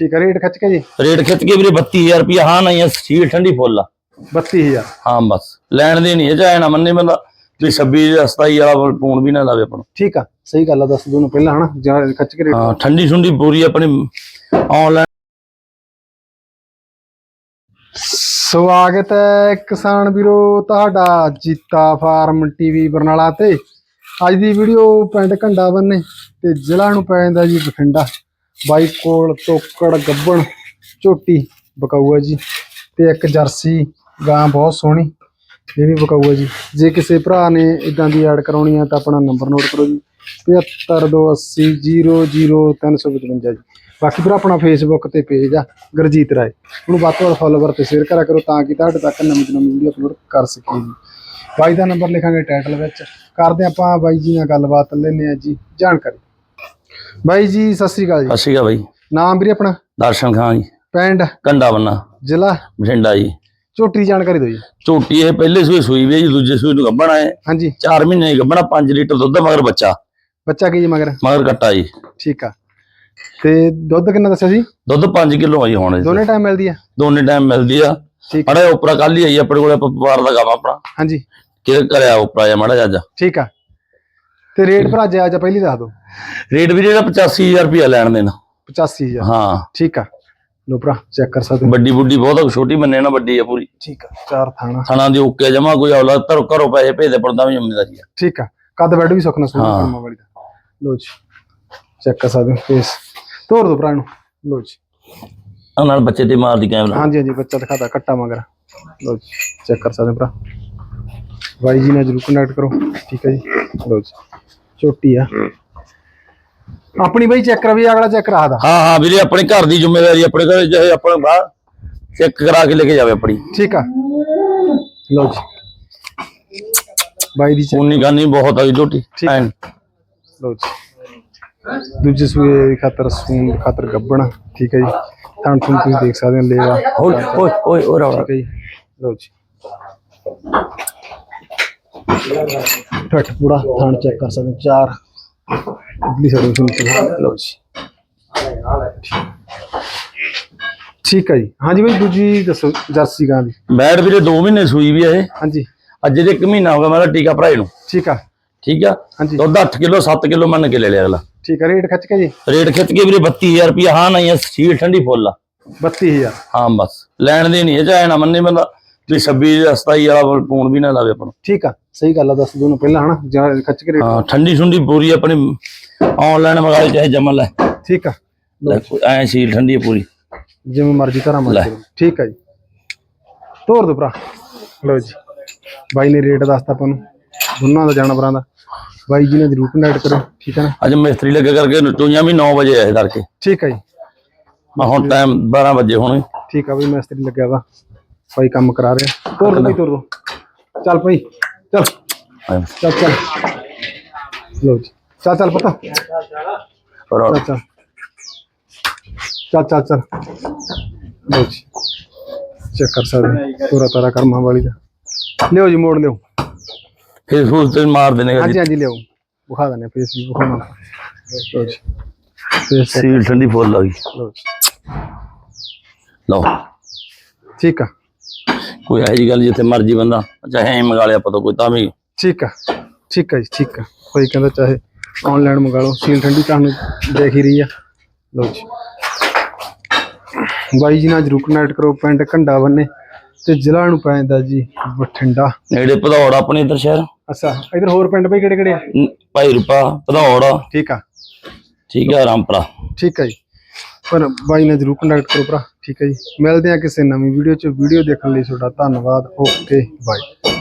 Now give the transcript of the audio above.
ਠੀਕ ਹੈ ਰੇਟ ਖਿੱਚ ਕੇ ਜੀ? ਰੇਟ ਖਿੱਚ ਕੇ ਵੀਰੇ 32000 ਰੁਪਏ ਹਾਂ ਨਹੀਂ ਸੀਲ ਠੰਡੀ ਫੁੱਲ ਆ। 32000 ਹਾਂ ਬਸ। ਲੈਣ ਦੇ ਨਹੀਂ ਚਾਹੇ ਨਾ ਮੰਨੇ ਬੰਦਾ ਵੀ 26 27 ਵਾਲਾ ਫੋਨ ਵੀ ਨਾ ਲਾਵੇ ਆਪਾਂ ਨੂੰ। ਠੀਕ ਆ ਸਹੀ ਗੱਲ ਆ ਦੱਸ ਦੋ ਨੂੰ ਪਹਿਲਾਂ ਹਨਾ ਜਾਂ ਖਿੱਚ ਕੇ ਰੇਟ। ਹਾਂ ਠੰਡੀ ਠੁੰਡੀ ਪੂਰੀ ਆਪਣੀ ਆਨਲਾਈਨ ਸਵਾਗਤ ਹੈ ਕਿਸਾਨ ਵੀਰੋ ਤੁਹਾਡਾ ਜੀਤਾ ਫਾਰਮ ਟੀਵੀ ਬਰਨਾਲਾ ਤੇ। ਅੱਜ ਦੀ ਵੀਡੀਓ ਪਿੰਡ ਘੰਡਾ ਬੰਨੇ ਤੇ ਜ਼ਿਲ੍ਹਾ ਨੂੰ ਪੈ ਜਾਂਦਾ ਜੀ ਬਠਿੰਡਾ। ਬਾਈ ਕੋਲ ਤੋਕੜ, ਗੱਬਣ, ਝੋਟੀ ਬਕਾਊਆ ਜੀ ਤੇ ਇੱਕ ਜਰਸੀ ਗਾਂ ਬਹੁਤ ਸੋਹਣੀ, ਇਹ ਵੀ ਬਕਾਊਆ ਜੀ। ਜੇ ਕਿਸੇ ਭਰਾ ਨੇ ਇਦਾਂ ਦੀ ਐਡ ਕਰਾਉਣੀ ਆ ਤਾਂ ਆਪਣਾ ਨੰਬਰ ਨੋਟ ਕਰੋ ਜੀ। 7528000355 ਜੀ। ਬਾਕੀ ਭਰਾ ਆਪਣਾ ਫੇਸਬੁੱਕ ਤੇ ਪੇਜ ਆ, ਗੁਰਜੀਤ ਰਾਏ। ਉਹਨੂੰ ਵੱਧ ਤੋਂ ਵੱਧ ਫੋਲੋਵਰ ਤੇ ਸ਼ੇਅਰ ਕਰਿਆ ਕਰੋ ਤਾਂ ਕਿ ਤੁਹਾਡੇ ਤੱਕ ਨਵੀਂ ਤੋਂ ਨਵੀਂ ਵੀਡੀਓ ਅਪਲੋਡ ਕਰ ਸਕੀਏ ਜੀ। ਬਾਈ ਦਾ ਨੰਬਰ ਲਿਖਾਂਗੇ ਟਾਈਟਲ ਵਿੱਚ। ਕਰਦੇ ਆਪਾਂ ਬਾਈ ਜੀ ਨਾਲ ਗੱਲਬਾਤ ਲੈਣੇ ਆ ਜੀ। ਜਾਣਕਾਰੀ। ਬਾਈ ਜੀ ਸਤਿ ਸ੍ਰੀ ਅਕਾਲ ਜੀ। ਸਤਿ ਸ਼੍ਰੀ ਅਕਾਲ ਬਾਈ। ਨਾਮ ਵੀਰੇ ਆਪਣਾ? ਦਰਸ਼ਨ ਖਾਨ ਜੀ। ਪਿੰਡ? ਕੰਡਾ ਬੰਨਾ। ਜ਼ਿਲ੍ਹਾ? ਬਠਿੰਡਾ ਜੀ। ਝੋਟੀ ਦੀ ਜਾਣਕਾਰੀ ਦਿਓ ਜੀ। ਝੋਟੀ ਇਹ ਪਹਿਲੇ ਸੂਈ ਸੂਈ ਵੀ ਹੈ ਜੀ ਦੂਜੇ ਸੂਈ ਨੂੰ ਗੱਭਣਾ ਹੈ ਹਾਂਜੀ। 4 ਮਹੀਨੇ ਦੀ ਗੱਭਣਾ 5 ਲੀਟਰ ਦੁੱਧ ਆ, ਮਗਰ ਬੱਚਾ। ਬੱਚਾ ਕੀ ਜੀ ਮਗਰ? ਮਗਰ ਕੱਟਾ ਜੀ। ਠੀਕ ਆ। ਤੇ ਦੁੱਧ ਕਿੰਨਾ ਦੱਸਿਆ ਸੀ? ਦੁੱਧ 5 ਕਿਲੋ ਆ ਜੀ ਹੁਣ ਇਹਦੇ। ਦੋਨੇ ਟਾਈਮ ਮਿਲਦੀ ਆ? ਦੋਨੇ ਟਾਈਮ ਮਿਲਦੀ ਆ। ਠੀਕ ਅੜੇ ਉਪਰਾ ਕੱਲ ਹੀ ਆਈ ਆਪਣੇ ਕੋਲੇ ਆਪਾਂ ਵਪਾਰ ਦਾ ਕੰਮ ਆਪਣਾ। ਹਾਂਜੀ। ਕਿ ਕਰਿਆ ਉਪਰਾ ਜਾਂ ਮਾੜਾ ਜਿਹਾ ਅੱਜ। ਠੀਕ ਆ। ਤੇ ਰੇਟ ਭਰਾ ਜਾ ਪਹਿਲੀ ਦੱਸ ਦਿਓ। ਰੇਟ ਵੀ ਜਿਹੜਾ 85000 ਰੁਪਇਆ ਲੈਣ ਦੇਣਾ। 85000 ਹਾਂ। ਠੀਕ ਆ। ਲੋ ਭਰਾ ਚੈੱਕ ਕਰ ਸਕਦੇ। ਵੱਡੀ ਬੁੱਢੀ ਬਹੁਤ ਛੋਟੀ ਮੰਨੇ ਨਾ ਵੱਡੀ ਆ ਪੂਰੀ। ਠੀਕ ਆ ਚਾਰ ਥਾਣਾ। ਥਣਾ ਦੀ ਓਕੇ ਜਮਾ ਕੋਈ ਔਲਾਦ ਧਰੋ ਘਰੋਂ ਪੈਸੇ ਭੇਜਦੇ ਪੜਦਾ ਵੀ ਜ਼ਿੰਮੇਦਾਰੀ ਆ। ਠੀਕ ਆ। ਕੱਦ ਬੈਡ ਵੀ ਸੁਖਣਾ ਸੁਣਾ ਹਾਂ। ਕੰਮਾਂ ਵਾਲੀ ਦਾ। ਲੋ ਜੀ ਚੈੱਕ ਕਰ ਸਕਦੇ ਫੇਸ ਤੋੜ ਦੋ ਭਰਾ ਨੂੰ। ਲੋ ਜੀ। ਆ ਨਾਲ ਬੱਚੇ ਤੇ ਮਾਰਦੀ ਕੈਮਰਾ। ਹਾਂਜੀ ਹਾਂਜੀ ਬੱਚਾ ਦਿਖਾਤਾ ਕੱਟਾ ਮਗਰ। ਲੋ ਜੀ ਚੈੱਕ ਕਰ ਸਕਦੇ ਭਰਾ। ਬਾਈ ਜੀ ਨਾਲ ਜਰੂਰ ਕੰਟੈਕਟ ਕਰੋ। ਠੀਕ ਹੈ ਜੀ? ਲੋ ਜੀ। ਛੋਟੀ ਆ। ਆਪਣੀ ਬਾਈ ਚੈੱਕ ਕਰਾ ਵੀ ਅਗਲਾ ਚੈੱਕ ਕਰਾ ਦਾ। ਹਾਂ ਹਾਂ ਵੀਰੇ ਆਪਣੇ ਘਰ ਦੀ ਜ਼ਿੰਮੇਵਾਰੀ ਆਪਣੇ ਘਰ ਚਾਹੇ ਆਪਣੇ ਬਾਹਰ ਚੈੱਕ ਕਰਾ ਕੇ ਲੈ ਕੇ ਜਾਵੇ ਆਪਣੀ। ਠੀਕ ਆ। ਲੋ ਜੀ। ਬਾਈ ਦੀ ਉਨੀ ਗਾਨੀ ਬਹੁਤ ਆ ਜੀ ਝੋਟੀ। ਐਨ। ਲਓ ਜੀ। ਦੂਜੇ ਸੂਏ ਖਾਤਰ ਸੂਨ ਖਾਤਰ ਗੱਬਣ ਠੀਕ ਹੈ ਜੀ। ਥਣ ਥਣ ਤੁਸੀਂ ਦੇਖ ਸਕਦੇ ਹੋ ਲੇਵਾ। ਓਏ ਓਏ ਓਏ ਓਏ ਜੀ। ਲਓ ਜੀ। ਠੱਠ ਪੂਰਾ ਥਣ ਚੈੱਕ ਕਰ ਸਕਦੇ ਚਾਰ ਇਡਲੀ ਸਰਵਿਸ ਨੂੰ ਲਓ ਜੀ। ਠੀਕ ਹੈ ਜੀ। ਹਾਂਜੀ ਬਾਈ ਦੂਜੀ ਦੱਸੋ ਜਰਸੀ ਗਾਂ ਦੀ। ਬੈਡ ਵੀਰੇ 2 ਮਹੀਨੇ ਸੂਈ ਵੀ ਆ ਇਹ। ਹਾਂਜੀ। ਅੱਜ ਜੇ 1 ਮਹੀਨਾ ਹੋ ਗਿਆ ਮੇਰਾ ਟੀਕਾ ਭਰਾਏ ਨੂੰ। ਠੀਕ ਆ। ਠੀਕ ਆ? ਹਾਂਜੀ। ਦੁੱਧ 8 ਕਿਲੋ 7 ਕਿਲੋ ਮੰਨ ਕੇ ਲੈ ਲਿਆ ਅਗਲਾ। ਠੀਕ ਆ। ਰੇਟ ਖਿੱਚ ਕੇ ਜੀ। ਰੇਟ ਖਿੱਚ ਕੇ ਵੀਰੇ 32000 ਰੁਪਏ ਹਾਂ ਨਹੀਂ ਸੀਲ ਠੰਡੀ ਫੁੱਲ ਆ। 32000 ਹਾਂ ਬਸ। ਲੈਣ ਦੇ ਨਹੀਂ ਇਹ ਚਾਹੇ ਨਾ ਮੰਨੇ ਬੰਦਾ। ਵੀ 26 27 ਵਾਲਾ ਫੋਨ ਵੀ ਨਾ ਲਾਵੇ ਆਪਾਂ ਨੂੰ। ਠੀਕ ਆ ਸਹੀ ਗੱਲ ਆ ਦੱਸ ਦੋ ਨੂੰ ਪਹਿਲਾਂ ਹਨਾ ਜਾਂ ਖਿੱਚ ਕੇ ਰੇਟ ਹਾਂ ਠੰਡੀ ਠੁੰਡੀ ਪੂਰੀ ਆਪਣੀ ਆਨਲਾਈਨ ਮੰਗਾਏ ਚਾਹੇ ਜਮਾ ਲੈ। ਠੀਕ ਆ ਲੈ ਕੋਈ ਐ ਸੀਲ ਠੰਡੀ ਹੈ ਪੂਰੀ। ਜਿਵੇਂ ਮਰਜ਼ੀ ਲੈ। ਮਰਜ਼ੀ ਠੀਕ ਆ ਜੀ। ਤੋਰ ਦੋ ਭਰਾ। ਲਓ ਜੀ। ਬਾਈ ਨੇ ਰੇਟ ਦੱਸਤਾ ਆਪਾਂ ਨੂੰ। ਦੋਨਾਂ ਦਾ ਜਾਨਵਰਾਂ ਦਾ। ਬਾਈ ਜੀ ਨੇ ਜਰੂਰ ਕੰਟੈਕਟ ਕਰੋ ਠੀਕ ਨਾ? ਅੱਜ ਮਿਸਤਰੀ ਲੱਗੇ ਕਰਕੇ ਚੋਈਆਂ ਵੀ 9 ਵਜੇ ਆਏ ਤੜਕੇ ਠੀਕ ਆ ਜੀ। ਮੈਂ ਹੁਣ ਟਾਈਮ 12 ਵਜੇ ਹੁਣ। ਠੀਕ ਆ ਬਈ ਮਿਸਤਰੀ ਲੱਗਿਆ ਵਾ। ਬਾਈ ਕੰਮ ਕਰਾ ਰਿਹਾ ਤੋਰ ਬਈ ਤੋਰ ਦੋ ਚੱਲ ਭਾਈ ਚੱਲ। ਚੱਲ ਚੱਲ। ਜੀ। ਚੱਲ ਚੱਲ ਪਤਾ। ਚੱਲ ਚੱਲ। ਚੱਲ ਚੱਲ ਚੱਲ। ਲਓ ਜੀ। ਚੈੱਕ ਕਰ ਸਕਦੇ ਪੂਰਾ ਤਾਰਾ ਕਰਮਾਂ ਵਾਲੀ ਦਾ। ਲਿਓ ਜੀ ਮੋੜ ਲਿਓ। ਫੇਸਬੁੱਕ ਤੇ ਮਾਰ ਦੇਣੇ ਹਾਂਜੀ ਹਾਂਜੀ ਲਿਓ। ਵਿਖਾ ਦਨੇ ਫੇਸ ਵੀ ਵਿਖਾਉਣਾ ਲਓ ਜੀ। ਫੇਸ ਸੀਲ ਠੰਡੀ ਫੁੱਲ ਆ ਗਈ। ਲਓ। ਠੀਕ ਆ। ਕੋਈ ਇਹੋ ਜਿਹੀ ਗੱਲ ਜਿੱਥੇ ਮਰਜ਼ੀ ਬੰਦਾ ਚਾਹੇ ਐਂ ਮੰਗਾ ਲਿਆ ਪਤਾ ਕੋਈ ਤਾਂ ਵੀ। ਠੀਕ ਆ ਠੀਕ ਆ ਜੀ ਠੀਕ ਆ। ਕੋਈ ਕਹਿੰਦਾ ਚਾਹੇ ਆਨਲਾਈਨ ਮੰਗਾ ਲਓ ਸੀਲ ਠੰਡੀ ਤੁਹਾਨੂੰ ਦੇਖ ਹੀ ਰਹੀ ਆ। ਲਓ ਜੀ। ਬਾਈ ਜੀ ਨਾਲ ਜਰੂਰ ਕਨੈਕਟ ਕਰੋ ਪਿੰਡ ਘੰਡਾ ਬੰਨੇ ਤੇ ਜ਼ਿਲ੍ਹਾ ਨੂੰ ਪੈ ਜਾਂਦਾ ਜੀ ਬਠਿੰਡਾ। ਨੇੜੇ ਭਦੌੜ ਆਪਣੇ ਇੱਧਰ ਸ਼ਹਿਰ। ਅੱਛਾ ਇਧਰ ਹੋਰ ਪਿੰਡ ਬਈ ਕਿਹੜੇ ਕਿਹੜੇ ਆ ਭਾਈ ਰੂਪਾ ਭਦੌੜ। ਠੀਕ ਆ। ਠੀਕ ਹੈ ਰਾਮਪੁਰਾ। ਠੀਕ ਹੈ ਜੀ। ਪਰ ਬਾਈ ਨਾਲ ਜਰੂਰ ਕੰਟੈਕਟ ਕਰੋ ਭਰਾ। ਠੀਕ ਹੈ ਜੀ। ਮਿਲਦੇ ਆ ਕਿਸੇ ਨਵੀਂ ਵੀਡੀਓ 'ਚ। ਵੀਡੀਓ ਦੇਖਣ ਲਈ ਤੁਹਾਡਾ ਧੰਨਵਾਦ। Okay bye